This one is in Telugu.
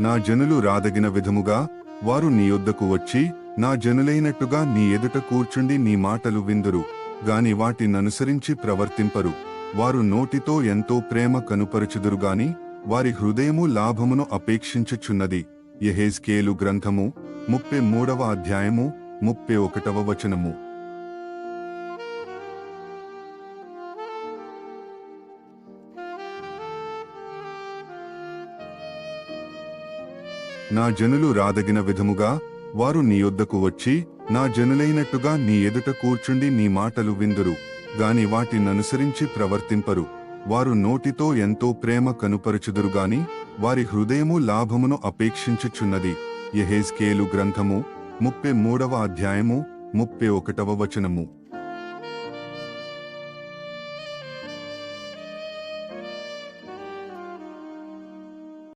నా జనులు రాదగిన విధముగా వారు నీ యొద్దకు వచ్చి నా జనులైనట్టుగా నీ ఎదుట కూర్చుండి నీ మాటలు విందురు గాని వాటిననుసరించి ప్రవర్తింపరు. వారు నోటితో ఎంతో ప్రేమ కనుపరచుదురు గాని వారి హృదయము లాభమును అపేక్షించుచున్నది. యహేజ్కేలు గ్రంథము ముప్పై మూడవ అధ్యాయము ముప్పై ఒకటవ వచనము. నా జనులు రాదగిన విధముగా వారు నీ యొద్దకు వచ్చి నా జనులైనట్టుగా నీ ఎదుట కూర్చుండి నీ మాటలు విందురు గాని వాటిననుసరించి ప్రవర్తింపరు. వారు నోటితో ఎంతో ప్రేమ కనుపరుచుదురుగాని వారి హృదయము లాభమును అపేక్షించుచున్నది. యహేజ్కేలు గ్రంథము ముప్పై మూడవ అధ్యాయము ముప్పై ఒకటవ వచనము.